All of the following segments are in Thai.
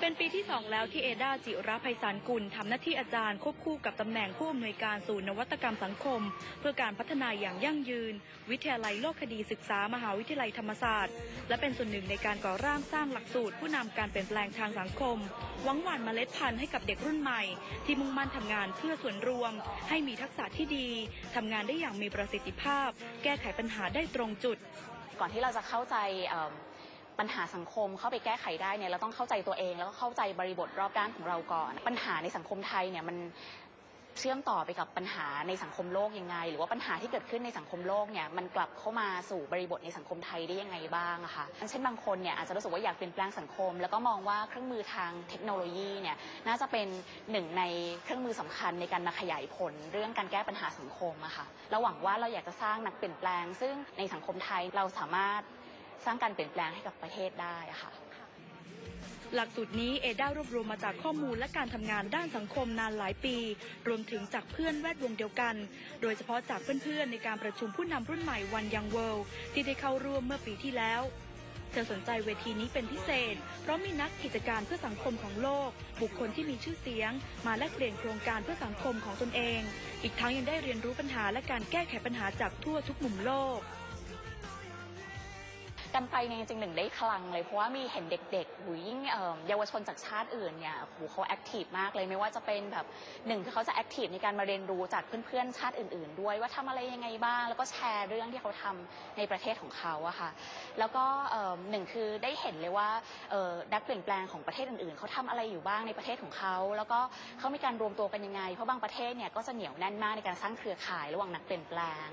เป็นปีที่ 2 แล้วที่เอดาจิระภัยสารกุลทำหน้าที่อาจารย์ควบคู่กับตำแหน่งผู้อำนวยการศูนย์นวัตกรรมสังคม เพื่อการพัฒนาอย่างยั่งยืน วิทยาลัยโลกคดีศึกษามหาวิทยาลัยธรรมศาสตร์ และเป็นส่วนหนึ่งในการก่อร่างสร้างหลักสูตร ผู้นำการเปลี่ยนแปลงทางสังคมหวังหว่านเมล็ดพันธุ์ให้กับเด็กรุ่นใหม่ ที่มุ่งมั่นทำงานเพื่อส่วนรวม ให้มีทักษะที่ดีทำงานได้อย่างมีประสิทธิภาพ แก้ไขปัญหาได้ตรงจุด ก่อนที่เราจะเข้าใจ ปัญหาสังคมเข้าไปแก้ไขได้เนี่ยเราต้องเข้าใจตัวเอง แล้วก็เข้าใจบริบทรอบด้านของเราก่อน ปัญหาในสังคมไทยเนี่ยมันเชื่อมต่อไปกับปัญหาในสังคมโลกยังไง หรือว่าปัญหาที่เกิดขึ้นในสังคมโลกเนี่ยมันกลับเข้ามาสู่บริบทในสังคมไทยได้ยังไงบ้างอะค่ะเช่นบางคนเนี่ยอาจจะรู้สึกว่าอยากเปลี่ยนแปลงสังคม แล้วก็มองว่าเครื่องมือทางเทคโนโลยีเนี่ยน่าจะเป็นหนึ่งในเครื่องมือสำคัญในการมาขยายผลเรื่องการแก้ปัญหาสังคมอะค่ะเราหวังว่าเราอยากจะสร้างนักเปลี่ยนแปลง ซึ่งในสังคมไทยเราสามารถ สร้างการเปลี่ยนแปลงให้กับประเทศได้ค่ะหลักสูตรนี้เอด้ารวบรวมมาจากข้อมูลและการทำงานด้านสังคมนานหลายปี รวมถึงจากเพื่อนแวดวงเดียวกัน โดยเฉพาะจากเพื่อนๆ ในการประชุมผู้นำรุ่นใหม่วันยังเวิลด์ที่ได้เข้าร่วมเมื่อปีที่แล้ว เธอสนใจเวทีนี้เป็นพิเศษ เพราะมีนักกิจการเพื่อสังคมของโลก บุคคลที่มีชื่อเสียง มาแลกเปลี่ยนโครงการเพื่อสังคมของตนเอง อีกทั้งยังได้เรียนรู้ปัญหาและการแก้ไขปัญหาจากทั่วทุกมุมโลก กันไปเนี่ยจริงๆหนึ่งได้คลังเลยเพราะว่ามีเห็นเด็กๆหูยิ่งเอิ่มเยาวชนจากชาติอื่นเนี่ยโหเขาแอคทีฟมากเลยไม่ว่าจะเป็นแบบหนึ่งคือเขาจะแอคทีฟในการมาเรียนรู้จากเพื่อนๆชาติอื่น ๆ ด้วยว่าทำอะไรยังไงบ้าง แล้วก็แชร์เรื่องที่เขาทำในประเทศของเขาอะค่ะแล้วก็หนึ่งคือได้เห็นเลยว่านักเปลี่ยนแปลงของประเทศอื่นๆเขาทำอะไรอยู่บ้างในประเทศของเขาแล้วก็เขามีการรวมตัวกันยังไงเพราะบางประเทศเนี่ยก็จะเหนียวแน่นมากในการสร้างเครือข่ายระหว่างนักเปลี่ยนแปลง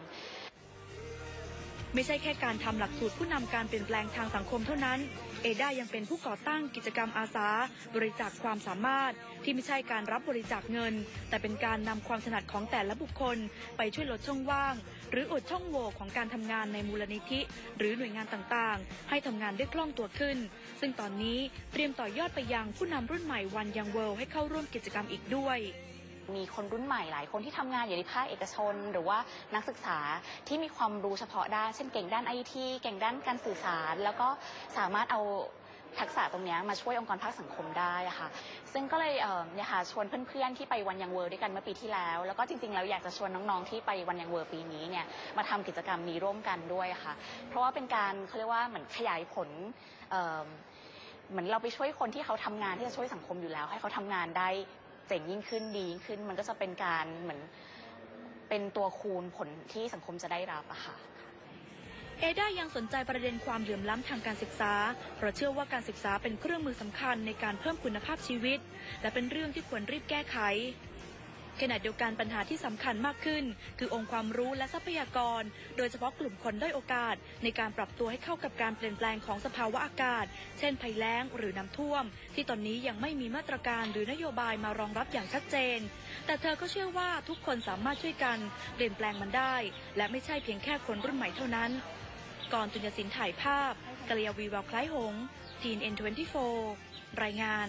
ไม่ใช่แค่การทำหลักสูตรผู้นำการเปลี่ยนแปลงทางสังคมเท่านั้น เอด้ายังเป็นผู้ก่อตั้งกิจกรรมอาสา บริจาคความสามารถ ที่ไม่ใช่การรับบริจาคเงิน แต่เป็นการนำความถนัดของแต่ละบุคคล ไปช่วยลดช่องว่าง หรืออุดช่องโหว่ของการทำงานในมูลนิธิ หรือหน่วยงานต่างๆ ให้ทำงานได้คล่องตัวขึ้น ซึ่งตอนนี้เตรียมต่อยอดไปยังผู้นำรุ่นใหม่วันยังเวิลด์ให้เข้าร่วมกิจกรรมอีกด้วย มีคนรุ่นใหม่หลายคนที่ทำงานอยู่ในภาคเอกชน หรือว่านักศึกษาที่มีความรู้เฉพาะด้าน เช่นเก่งด้านไอทีเก่งด้านการสื่อสาร แล้วก็สามารถเอาทักษะตรงนี้มาช่วยองค์กรภาคสังคมได้ค่ะ ซึ่งก็เลยเนี่ยค่ะชวนเพื่อนๆที่ไปวันยังเวิร์ด้วยกันเมื่อปีที่แล้ว แล้วก็จริงๆแล้วอยากจะชวนน้องๆที่ไปวันยังเวิร์ปีนี้เนี่ยมาทำกิจกรรมนี้ร่วมกันด้วยค่ะ เพราะว่าเป็นการเขาเรียกว่าเหมือนขยายผลเอ่อเหมือนเราไปช่วยคนที่เขาทำงานที่จะช่วยสังคมอยู่แล้ว ให้เขาทำงานได้ เจ๋งยิ่งขึ้นดียิ่งขึ้น มันก็จะเป็นการเหมือนเป็นตัวคูณผลที่สังคมจะได้รับอะค่ะ เอด้ายังสนใจประเด็นความเหลื่อมล้ำทางการศึกษา เพราะเชื่อว่าการศึกษาเป็นเครื่องมือสำคัญในการเพิ่มคุณภาพชีวิต และเป็นเรื่องที่ควรรีบแก้ไข ขณะเดียวกันปัญหาที่สำคัญมากขึ้น คือองค์ความรู้และทรัพยากร โดยเฉพาะกลุ่มคนด้อยโอกาส ในการปรับตัวให้เข้ากับการเปลี่ยนแปลงของสภาวะอากาศ เช่นภัยแล้งหรือน้ำท่วม ที่ตอนนี้ยังไม่มีมาตรการหรือนโยบายมารองรับอย่างชัดเจน แต่เธอก็เชื่อว่าทุกคนสามารถช่วยกันเปลี่ยนแปลงมันได้ และไม่ใช่เพียงแค่คนรุ่นใหม่เท่านั้น ก่อนตุญญสินถ่ายภาพกัลยาวีวาวคล้ายหงทีนเอ็น24รายงาน